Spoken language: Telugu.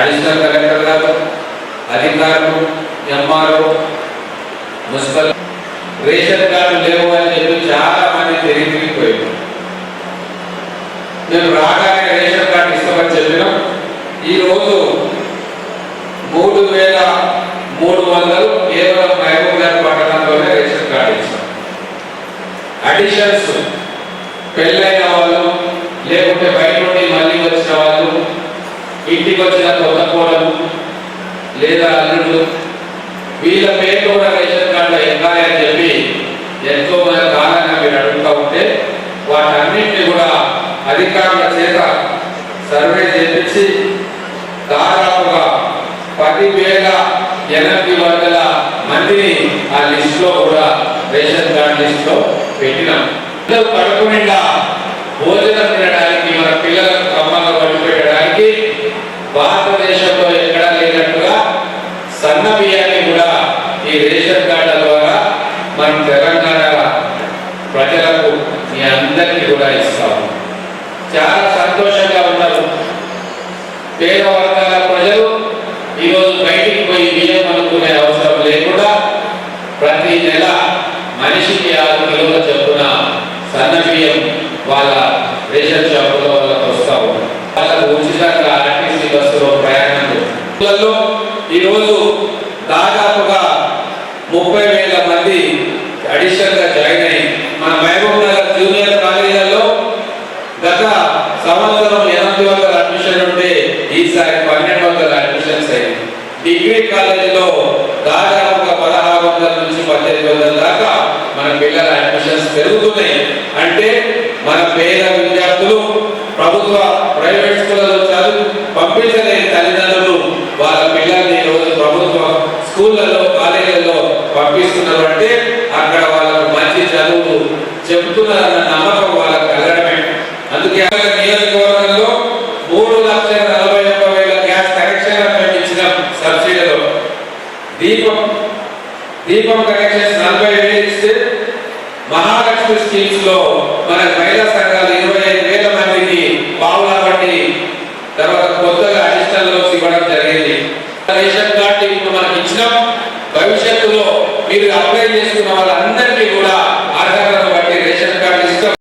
అడిషనల్ కలెక్టర్ గారు అధికారులు ఎంఆర్ఓ మున్సిపల్ రేషన్ కార్డు లేవు అని చెప్పి చాలా మంది తిరిగిపోయారు మేము రాగానే రేషన్ కార్డు ఇస్తామని చెప్పినాం ఈ రోజు మూడు వేల మూడు వందలు కేవలం మహబూబ్ నగర్ పట్టణంలోనే రేషన్ కార్డు ఇస్తాం అడిషన్స్ పెళ్ళైన వాళ్ళు లేకుంటే బయట నుండి మళ్ళీ వచ్చిన వాళ్ళు ఇంటికి వచ్చిన కొత్త కోడలు లేదా అల్లుడు వీళ్ళ పేరు కూడా రేషన్ కార్డులో ఎక్కాలి అని చెప్పి ఎంతో మంది కాలంగా మీరు అడుగుతూ ఉంటే వాటన్నింటినీ కూడా అధికారుల చేత సర్వే చేపించి దాదాపుగా పదివేల ఎనిమిది వందల మందిని ఆ లిస్టులో కూడా రేషన్ కార్డు లిస్టులో పెట్టినాం. కడుపు నిండా భోజనం తినడానికి మన పిల్లలకు కమ్మగా వండి పెట్టడానికి భారతదేశంలో ఎక్కడా లేనట్టుగా సన్న బియ్యాన్ని కూడా ఈ రేషన్ కార్డుల ద్వారా మన తెలంగాణ ప్రజలకు మీ అందరికీ కూడా ఇస్తాము. చాలా సంతోషంగా ఉన్నారు. పేద వర్గాల ప్రజలు ఈరోజు బయటికి పోయి బియ్యం అనుకునే అవసరం లేకుండా ప్రతి నెల మనిషికి ఆరు కిలోల చొప్పున సన్న వాళ్ళ రేషన్ షాపులో వాళ్ళకి వస్తూ ఉంటారు వాళ్ళకు ఉచితంగా ఆర్టీసీ బస్సులో ప్రయాణంలో ఈరోజు దాదాపుగా ముప్పై వేల మంది అడిషనల్గా జాయిన్ అయ్యి మన మహబూబ్ నగర్ జూనియర్ కాలేజీలలో గత సంవత్సరం ఎనిమిది వందల అడ్మిషన్ ఉంటే ఈసారి పన్నెండు వందల అడ్మిషన్స్ అయ్యాయి. డిగ్రీ కాలేజీలో దాదాపుగా పదహారు వందల నుంచి పద్దెనిమిది వందల దాకా మన పిల్లల అడ్మిషన్స్ పెరుగుతున్నాయి. అంటే మన పేద విద్యార్థులు ప్రభుత్వ ప్రైవేట్ స్కూళ్ళలో చదువు పంపించలేని తల్లిదండ్రులు వాళ్ళ పిల్లల్ని ఈరోజు రోజు ప్రభుత్వ స్కూళ్ళలో కాలేజీలలో పంపిస్తున్నారు. అంటే అక్కడ వాళ్ళకు మంచి చదువు చెబుతున్నారన్న నమ్మకం వాళ్ళకి కలగడమే. అందుకే నియోజకవర్గంలో మూడు లక్షల నలభై ఒక్క వేల గ్యాస్ కనెక్షన్ మేము ఇచ్చిన సబ్సిడీలో దీపం దీపం కనెక్షన్స్ స్కీమ్స్లో మన మహిళా సంఘాలు ఇరవై ఐదు వేల మందికి పావులా పట్టి తర్వాత కొత్తగా అడిషనల్ లోన్స్ ఇవ్వడం జరిగింది. రేషన్ కార్డు ఇప్పుడు మనకి ఇచ్చినాం భవిష్యత్తులో మీరు అప్లై చేసుకున్న వాళ్ళందరికీ కూడా